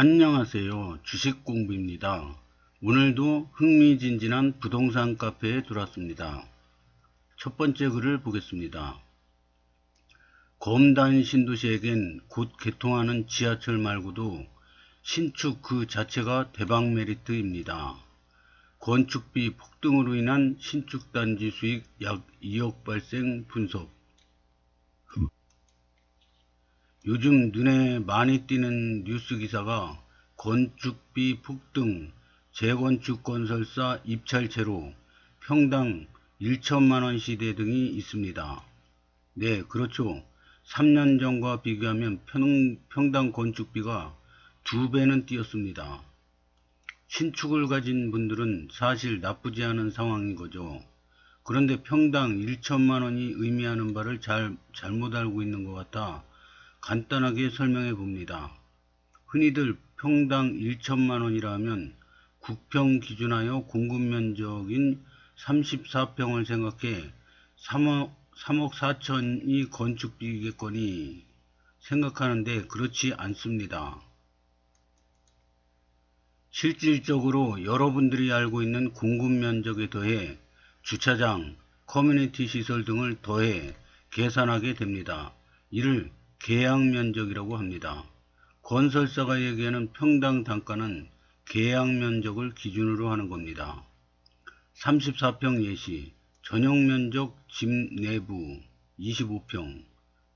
안녕하세요. 주식공부입니다. 오늘도 흥미진진한 부동산 카페에 들어왔습니다. 첫 번째 글을 보겠습니다. 검단 신도시에겐 곧 개통하는 지하철 말고도 신축 그 자체가 대박 메리트입니다. 건축비 폭등으로 인한 신축 단지 수익 약 2억 발생 분석. 요즘 눈에 많이 띄는 뉴스 기사가 건축비 폭등, 재건축 건설사 입찰채로 평당 1천만원 시대 등이 있습니다. 네, 그렇죠. 3년 전과 비교하면 평, 평당 건축비가 두 배는 뛰었습니다. 신축을 가진 분들은 사실 나쁘지 않은 상황인 거죠. 그런데 평당 1천만 원이 의미하는 바를 잘, 잘못 알고 있는 것 같아 간단하게 설명해 봅니다. 흔히들 평당 1천만 원이라 하면 국평 기준하여 공급 면적인 34평을 생각해 3억, 3억 4천이 건축비겠거니 생각하는데 그렇지 않습니다. 실질적으로 여러분들이 알고 있는 공급 면적에 더해 주차장, 커뮤니티 시설 등을 더해 계산하게 됩니다. 이를 계약 면적이라고 합니다. 건설사가 얘기하는 평당 단가는 계약 면적을 기준으로 하는 겁니다. 34평 예시, 전용 면적 집 내부 25평,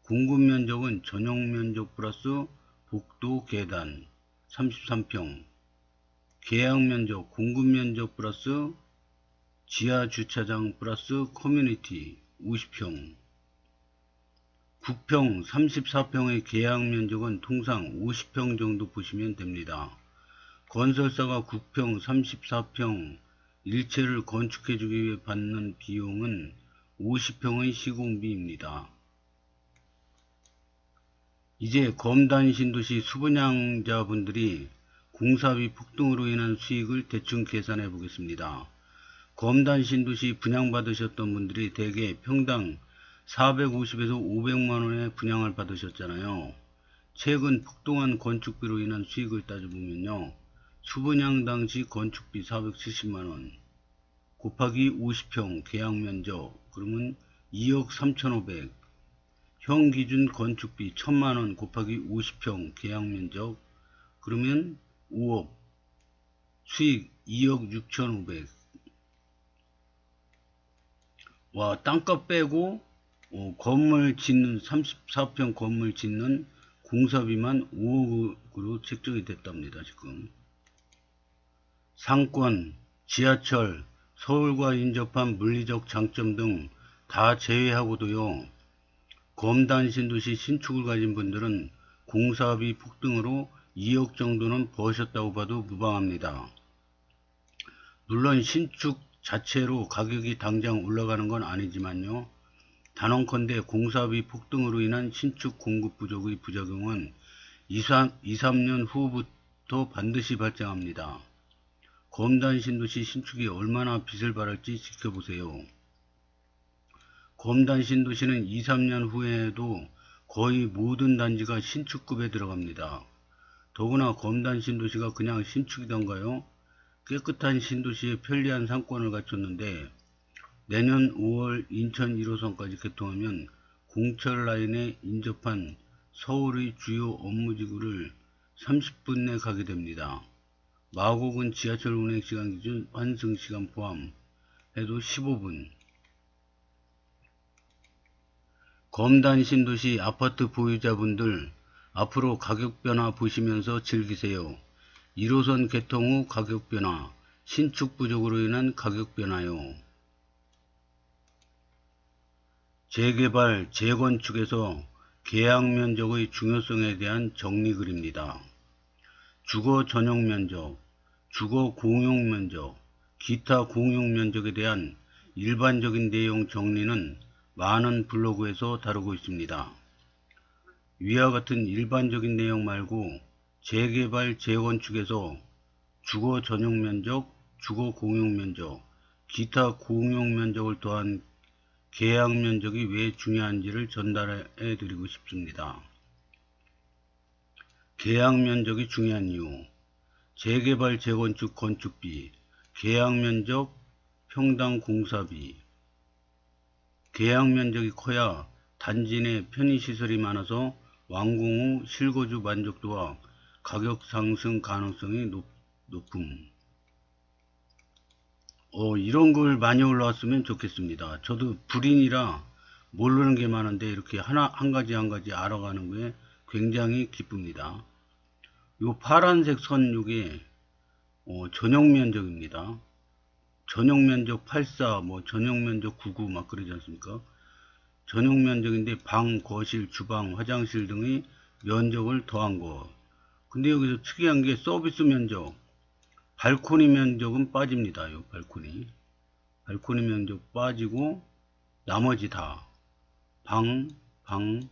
공급 면적은 전용 면적 플러스 복도 계단 33평, 계약 면적, 공급 면적 플러스 지하 주차장 플러스 커뮤니티 50평, 국평 34평의 계약 면적은 통상 50평 정도 보시면 됩니다. 건설사가 국평 34평 일체를 건축해주기 위해 받는 비용은 50평의 시공비입니다. 이제 검단 신도시 수분양자분들이 공사비 폭등으로 인한 수익을 대충 계산해 보겠습니다. 검단 신도시 분양받으셨던 분들이 대개 평당 450에서 500만원의 분양을 받으셨잖아요. 최근 폭등한 건축비로 인한 수익을 따져보면요. 수분양 당시 건축비 470만원 곱하기 50평 계약 면적 그러면 2억 3,500 형 기준 건축비 1000만원 곱하기 50평 계약 면적 그러면 5억 수익 2억 6,500 와 땅값 빼고 어, 건물 짓는 34평 건물 짓는 공사비만 5억으로 책정이 됐답니다. 지금 상권, 지하철, 서울과 인접한 물리적 장점 등 다 제외하고도요. 검단 신도시 신축을 가진 분들은 공사비 폭등으로 2억 정도는 버셨다고 봐도 무방합니다. 물론 신축 자체로 가격이 당장 올라가는 건 아니지만요. 단언컨대 공사비 폭등으로 인한 신축 공급 부족의 부작용은 2, 3, 2, 3년 후부터 반드시 발생합니다. 검단 신도시 신축이 얼마나 빚을 발할지 지켜보세요. 검단 신도시는 2, 3년 후에도 거의 모든 단지가 신축급에 들어갑니다. 더구나 검단 신도시가 그냥 신축이던가요? 깨끗한 신도시에 편리한 상권을 갖췄는데 내년 5월 인천 1호선까지 개통하면 공철 라인에 인접한 서울의 주요 업무지구를 30분 내 가게 됩니다. 마곡은 지하철 운행시간 기준 환승시간 포함 해도 15분 검단 신도시 아파트 보유자분들 앞으로 가격 변화 보시면서 즐기세요. 1호선 개통 후 가격 변화, 신축 부족으로 인한 가격 변화요. 재개발, 재건축에서 계약 면적의 중요성에 대한 정리글입니다. 주거 전용 면적, 주거 공용 면적, 기타 공용 면적에 대한 일반적인 내용 정리는 많은 블로그에서 다루고 있습니다. 위와 같은 일반적인 내용 말고 재개발, 재건축에서 주거 전용 면적, 주거 공용 면적, 기타 공용 면적을 더한 계약 면적이 왜 중요한지를 전달해 드리고 싶습니다. 계약 면적이 중요한 이유. 재개발, 재건축, 건축비, 계약 면적, 평당 공사비. 계약 면적이 커야 단지 내 편의시설이 많아서 완공 후 실거주 만족도와 가격 상승 가능성이 높, 높음. 어, 이런 걸 많이 올라왔으면 좋겠습니다. 저도 불인이라 모르는 게 많은데 이렇게 하나, 한 가지 한 가지 알아가는 거에 굉장히 기쁩니다. 요 파란색 선 요게 어, 전용 면적입니다. 전용 면적 84, 뭐 전용 면적 99 막 그러지 않습니까? 전용 면적인데 방, 거실, 주방, 화장실 등의 면적을 더한 거. 근데 여기서 특이한 게 서비스 면적, 발코니 면적은 빠집니다. 요 발코니. 발코니 면적 빠지고 나머지 다 방, 방,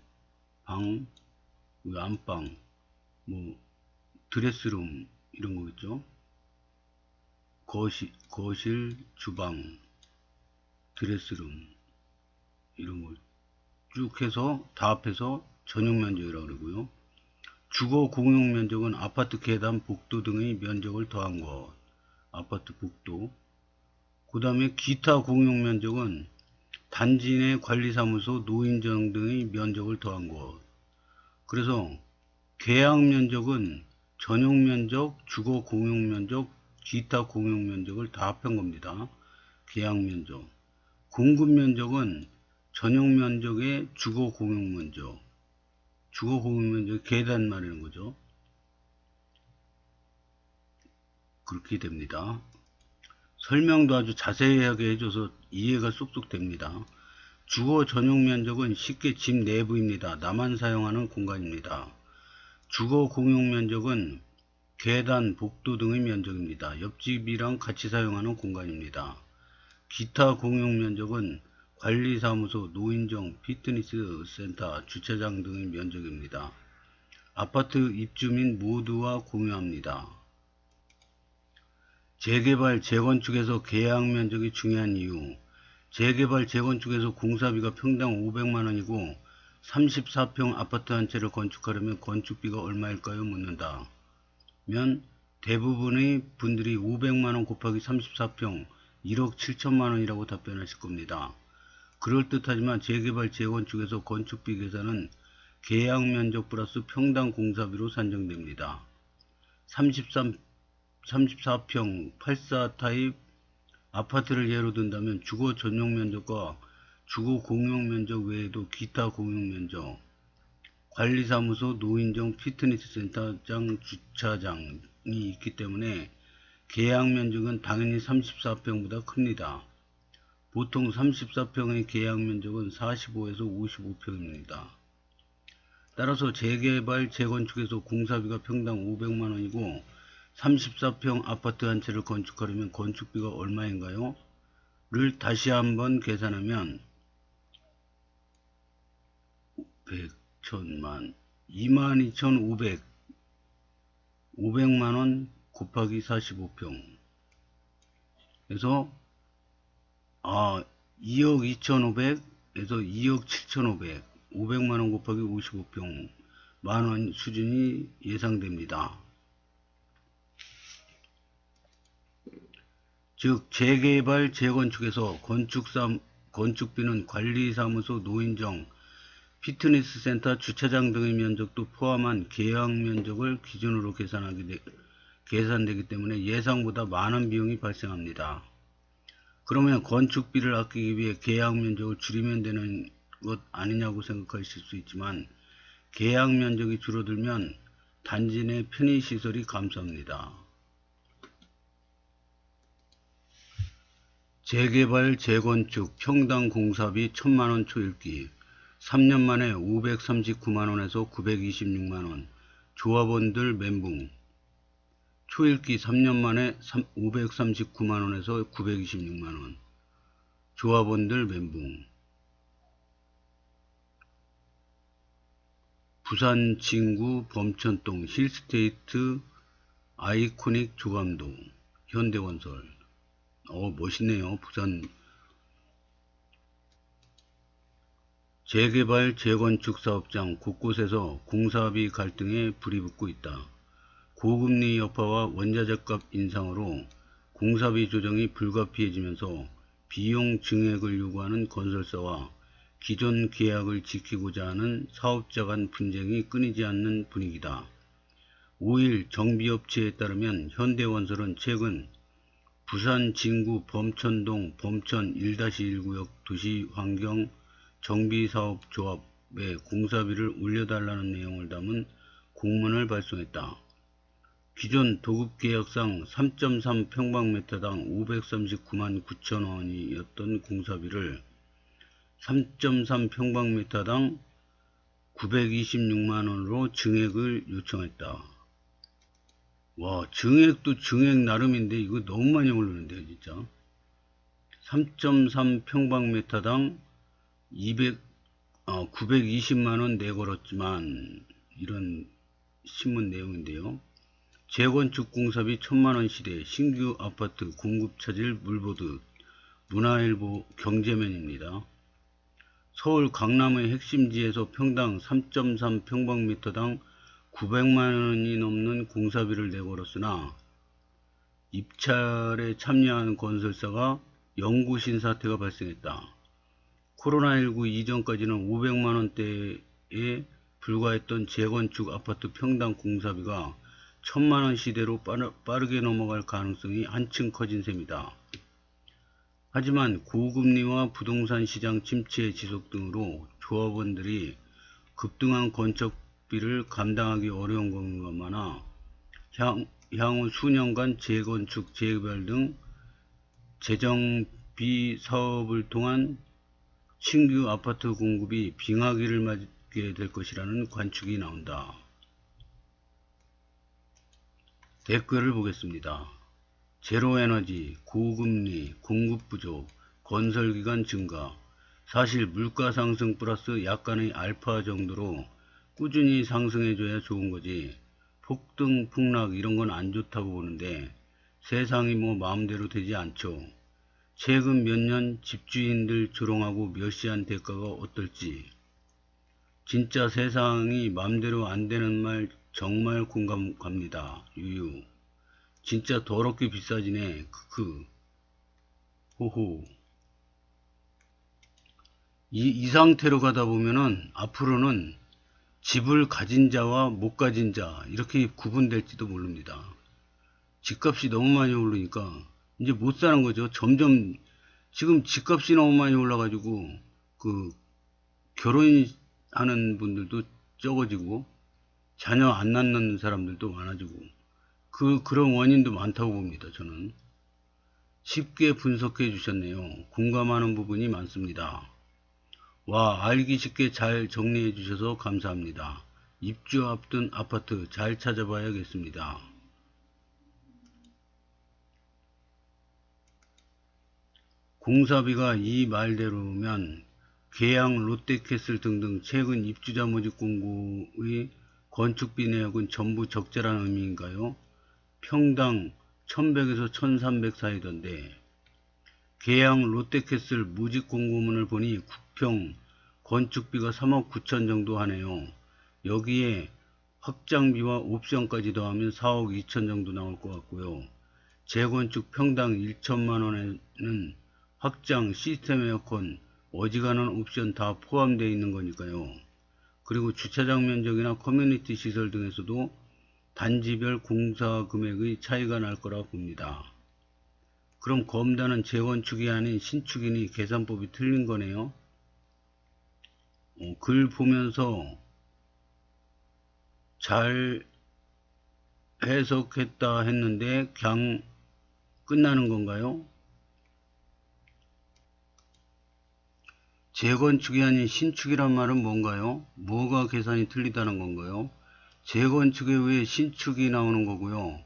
방, 그 안방, 뭐 드레스룸 이런 거겠죠. 거실, 거실, 주방, 드레스룸 이런 걸 쭉 해서 다 합해서 전용 면적이라고 그러고요. 주거 공용 면적은 아파트 계단, 복도 등의 면적을 더한 것. 아파트 복도. 그 다음에 기타 공용 면적은 단지 내 관리사무소, 노인정 등의 면적을 더한 것. 그래서 계약 면적은 전용 면적, 주거 공용 면적, 기타 공용 면적을 다 합한 겁니다. 계약 면적. 공급 면적은 전용 면적의 주거 공용 면적. 주거 공용 면적 계단 말하는 거죠. 그렇게 됩니다. 설명도 아주 자세하게 해줘서 이해가 쏙쏙 됩니다. 주거 전용 면적은 쉽게 집 내부입니다. 나만 사용하는 공간입니다. 주거 공용 면적은 계단, 복도 등의 면적입니다. 옆집이랑 같이 사용하는 공간입니다. 기타 공용 면적은 관리사무소, 노인정, 피트니스 센터, 주차장 등의 면적입니다. 아파트 입주민 모두와 공유합니다. 재개발, 재건축에서 계약 면적이 중요한 이유. 재개발, 재건축에서 공사비가 평당 500만원이고 34평 아파트 한 채를 건축하려면 건축비가 얼마일까요? 묻는다. 면 대부분의 분들이 500만원 곱하기 34평 1억 7천만원이라고 답변하실 겁니다. 그럴듯하지만 재개발 재건축에서 건축비 계산은 계약 면적 플러스 평당 공사비로 산정됩니다. 33, 34평 84 타입 아파트를 예로 든다면 주거 전용 면적과 주거 공용 면적 외에도 기타 공용 면적, 관리사무소, 노인정, 피트니스 센터장, 주차장이 있기 때문에 계약 면적은 당연히 34평보다 큽니다. 보통 34평의 계약 면적은 45에서 55평입니다. 따라서 재개발, 재건축에서 공사비가 평당 500만원이고 34평 아파트 한 채를 건축하려면 건축비가 얼마인가요? 를 다시 한번 계산하면 100, 1000만, 22,500, 500만원 곱하기 45평. 그래서 아 2억 2,500에서 2억 7,500, 500만원 곱하기 55평 만원 수준이 예상됩니다. 즉 재개발 재건축에서 건축사 건축비는 관리사무소 노인정 피트니스 센터 주차장 등의 면적도 포함한 계약 면적을 기준으로 계산하게 되, 계산되기 때문에 예상보다 많은 비용이 발생합니다. 그러면 건축비를 아끼기 위해 계약 면적을 줄이면 되는 것 아니냐고 생각하실 수 있지만 계약 면적이 줄어들면 단지 내 편의시설이 감소합니다. 재개발, 재건축, 평당 공사비 1000만원 초읽기 3년 만에 539만원에서 926만원 조합원들 멘붕 초읽기 3년 만에 539만원에서 926만원. 조합원들 멘붕. 부산 진구 범천동 힐스테이트 아이코닉 조감도 현대건설. 어 멋있네요 부산. 재개발, 재건축 사업장 곳곳에서 공사비 갈등에 불이 붙고 있다. 고금리 여파와 원자재값 인상으로 공사비 조정이 불가피해지면서 비용 증액을 요구하는 건설사와 기존 계약을 지키고자 하는 사업자 간 분쟁이 끊이지 않는 분위기다. 5일 정비업체에 따르면 현대건설은 최근 부산 진구 범천동 범천 1-1구역 도시환경 정비사업조합에 공사비를 올려달라는 내용을 담은 공문을 발송했다. 기존 도급계약상 3.3 평방미터당 539만 9천 원이었던 공사비를 3.3 평방미터당 926만 원으로 증액을 요청했다. 와, 증액도 증액 나름인데 이거 너무 많이 오르는데요, 진짜. 3.3 평방미터당 200, 어, 920만원 내걸었지만, 이런 신문 내용인데요. 재건축 공사비 1000만원 시대 신규 아파트 공급 차질 물보듯 문화일보 경제면입니다. 서울 강남의 핵심지에서 평당 3.3 평방미터당 900만원이 넘는 공사비를 내걸었으나 입찰에 참여한 건설사가 영구신 사태가 발생했다. 코로나19 이전까지는 500만원대에 불과했던 재건축 아파트 평당 공사비가 천만원 시대로 빠르게 넘어갈 가능성이 한층 커진 셈이다. 하지만 고금리와 부동산 시장 침체 지속 등으로 조합원들이 급등한 건축비를 감당하기 어려운 경우가 많아 향, 향후 수년간 재건축, 재개발 등 재정비 사업을 통한 신규 아파트 공급이 빙하기를 맞게 될 것이라는 관측이 나온다. 댓글을 보겠습니다. 제로에너지, 고금리, 공급 부족, 건설기간 증가, 사실 물가 상승 플러스 약간의 알파 정도로 꾸준히 상승해줘야 좋은 거지. 폭등, 폭락 이런 건 안 좋다고 보는데 세상이 뭐 마음대로 되지 않죠. 최근 몇 년 집주인들 조롱하고 멸시한 대가가 어떨지. 진짜 세상이 마음대로 안 되는 말 정말 공감 갑니다. 유유. 진짜 더럽게 비싸지네. 크크. 호호. 이, 이 상태로 가다 보면은 앞으로는 집을 가진 자와 못 가진 자 이렇게 구분될지도 모릅니다. 집값이 너무 많이 오르니까 이제 못 사는 거죠. 점점 지금 집값이 너무 많이 올라가지고 그 결혼하는 분들도 적어지고 자녀 안 낳는 사람들도 많아지고 그 그런 원인도 많다고 봅니다. 저는 쉽게 분석해 주셨네요. 공감하는 부분이 많습니다. 와 알기 쉽게 잘 정리해 주셔서 감사합니다. 입주 앞둔 아파트 잘 찾아봐야겠습니다. 공사비가 이 말대로면 계양 롯데캐슬 등등 최근 입주자 모집 공고의 건축비 내역은 전부 적재라는 의미인가요? 평당 1100에서 1300 사이던데 계양 롯데캐슬 모집 공고문을 보니 국평 건축비가 3억 9천 정도 하네요. 여기에 확장비와 옵션까지 더하면 4억 2천 정도 나올 것 같고요. 재건축 평당 1천만 원에는 확장, 시스템 에어컨, 어지간한 옵션 다 포함되어 있는 거니까요. 그리고 주차장 면적이나 커뮤니티 시설 등에서도 단지별 공사 금액의 차이가 날 거라 봅니다. 그럼 검다는 재건축이 아닌 신축이니 계산법이 틀린 거네요. 어, 글 보면서 잘 해석했다 했는데 그냥 끝나는 건가요? 재건축이 아닌 신축이란 말은 뭔가요? 뭐가 계산이 틀리다는 건가요? 재건축에 왜 신축이 나오는 거고요?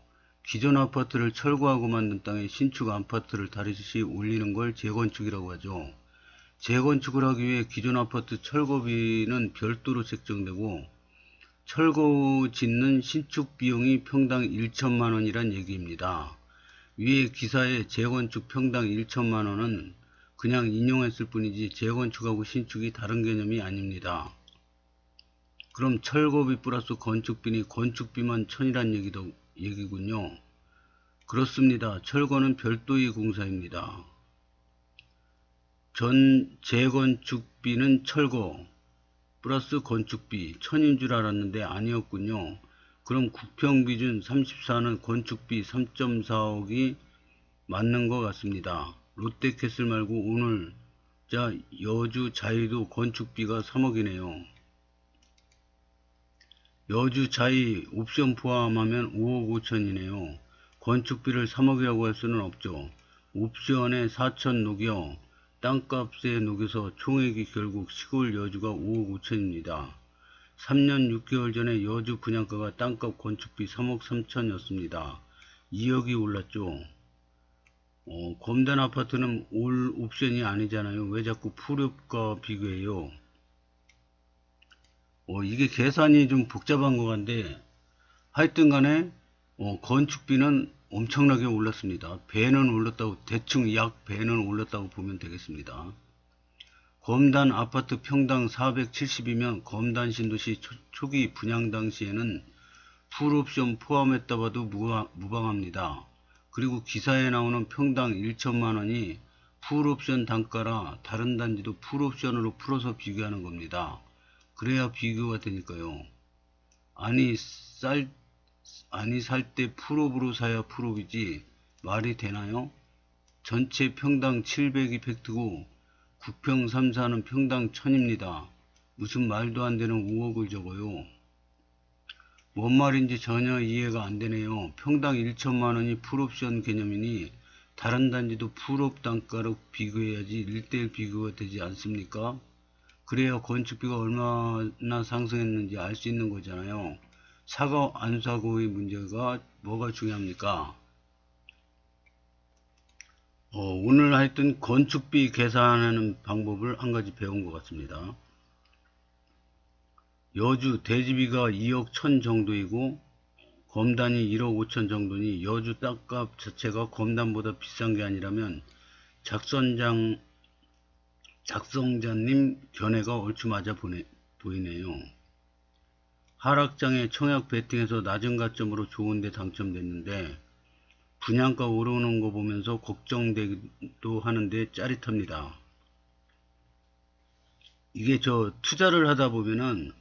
기존 아파트를 철거하고 만든 땅에 신축 아파트를 다시 올리는 걸 재건축이라고 하죠. 재건축을 하기 위해 기존 아파트 철거비는 별도로 책정되고 철거 짓는 신축 비용이 평당 1천만 원이란 얘기입니다. 위에 기사에 재건축 평당 1천만 원은 그냥 인용했을 뿐이지 재건축하고 신축이 다른 개념이 아닙니다. 그럼 철거비 플러스 건축비니 건축비만 천이란 얘기도, 얘기군요. 그렇습니다. 철거는 별도의 공사입니다. 전 재건축비는 철거 플러스 건축비 천인 줄 알았는데 아니었군요. 그럼 국평비준 34는 건축비 3.4억이 맞는 것 같습니다. 롯데캐슬 말고 오늘 자 여주 자이도 건축비가 3억이네요. 여주 자이 옵션 포함하면 5억 5천이네요. 건축비를 3억이라고 할 수는 없죠. 옵션에 4천 녹여 땅값에 녹여서 총액이 결국 시골 여주가 5억 5천입니다. 3년 6개월 전에 여주 분양가가 땅값 건축비 3억 3천이었습니다. 2억이 올랐죠. 어, 검단 아파트는 올 옵션이 아니잖아요. 왜 자꾸 풀업과 비교해요? 어, 이게 계산이 좀 복잡한 것 같은데 하여튼 간에 어, 건축비는 엄청나게 올랐습니다. 배는 올랐다고 대충 약 배는 올랐다고 보면 되겠습니다. 검단 아파트 평당 470이면 검단 신도시 초, 초기 분양 당시에는 풀옵션 포함했다 봐도 무방, 무방합니다. 그리고 기사에 나오는 평당 1천만 원이 풀옵션 단가라 다른 단지도 풀옵션으로 풀어서 비교하는 겁니다. 그래야 비교가 되니까요. 아니 쌀 아니 살 때 풀옵으로 사야 풀옵이지 말이 되나요? 전체 평당 700이 팩트고 9평 3사는 평당 1000입니다. 무슨 말도 안 되는 5억을 적어요. 뭔 말인지 전혀 이해가 안 되네요. 평당 1천만 원이 풀옵션 개념이니 다른 단지도 풀옵 단가로 비교해야지 1대1 비교가 되지 않습니까? 그래야 건축비가 얼마나 상승했는지 알 수 있는 거잖아요. 사고 안 사고의 문제가 뭐가 중요합니까? 어, 오늘 하여튼 건축비 계산하는 방법을 한 가지 배운 것 같습니다. 여주 대지비가 2억 1천 정도이고 검단이 1억 5천 정도니 여주 땅값 자체가 검단보다 비싼 게 아니라면 작선장 작성자님 견해가 얼추 맞아 보네, 보이네요. 하락장에 청약 베팅해서 낮은 가점으로 좋은데 당첨됐는데 분양가 오르는 거 보면서 걱정되기도 하는데 짜릿합니다. 이게 저 투자를 하다 보면은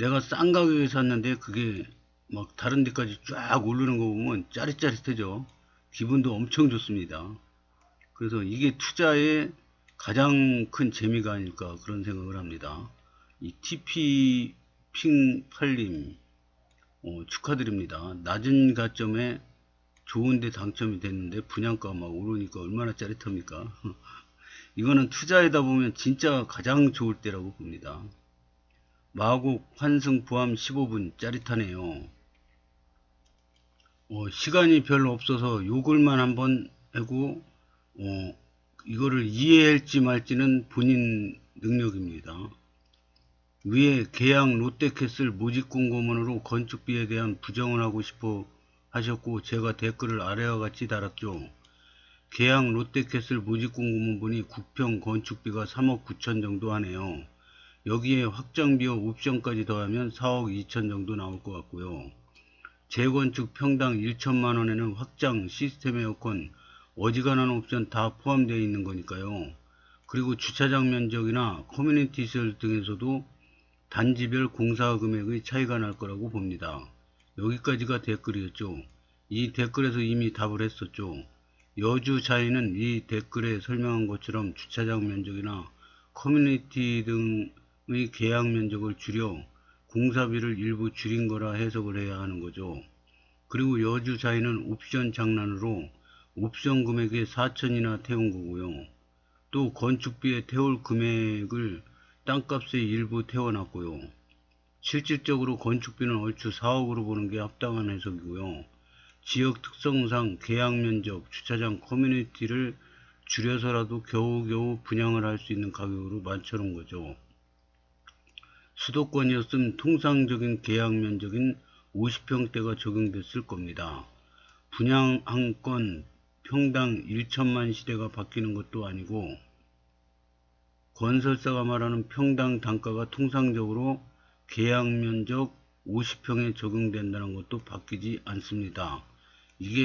내가 싼 가격에 샀는데 그게 막 다른 데까지 쫙 오르는 거 보면 짜릿짜릿해져. 기분도 엄청 좋습니다. 그래서 이게 투자의 가장 큰 재미가 아닐까 그런 생각을 합니다. 이 TP 핑 팔림 어, 축하드립니다. 낮은 가점에 좋은데 당첨이 됐는데 분양가 막 오르니까 얼마나 짜릿합니까? 이거는 투자하다 보면 진짜 가장 좋을 때라고 봅니다. 마곡 환승 포함 15분 짜릿하네요. 어, 시간이 별로 없어서 요글만 한번 하고 어, 이거를 이해할지 말지는 본인 능력입니다. 위에 계양 롯데캐슬 모집 공고문으로 건축비에 대한 부정을 하고 싶어 하셨고 제가 댓글을 아래와 같이 달았죠. 계양 롯데캐슬 모집 공고문분이 국평 건축비가 3억 9천 정도 하네요. 여기에 확장비와 옵션까지 더하면 4억 2천 정도 나올 것 같고요. 재건축 평당 1천만 원에는 확장, 시스템 에어컨, 어지간한 옵션 다 포함되어 있는 거니까요. 그리고 주차장 면적이나 커뮤니티 시설 등에서도 단지별 공사 금액의 차이가 날 거라고 봅니다. 여기까지가 댓글이었죠. 이 댓글에서 이미 답을 했었죠. 여주 자이는 이 댓글에 설명한 것처럼 주차장 면적이나 커뮤니티 등 의 계약 면적을 줄여 공사비를 일부 줄인 거라 해석을 해야 하는 거죠. 그리고 여주 자이는 옵션 장난으로 옵션 금액에 4천이나 태운 거고요. 또 건축비에 태울 금액을 땅값에 일부 태워놨고요. 실질적으로 건축비는 얼추 4억으로 보는 게 합당한 해석이고요. 지역 특성상 계약 면적, 주차장 커뮤니티를 줄여서라도 겨우겨우 분양을 할 수 있는 가격으로 맞춰놓은 거죠. 수도권이었으면 통상적인 계약 면적인 50평대가 적용됐을 겁니다. 분양 한 건 평당 1천만 시대가 바뀌는 것도 아니고 건설사가 말하는 평당 단가가 통상적으로 계약 면적 50평에 적용된다는 것도 바뀌지 않습니다.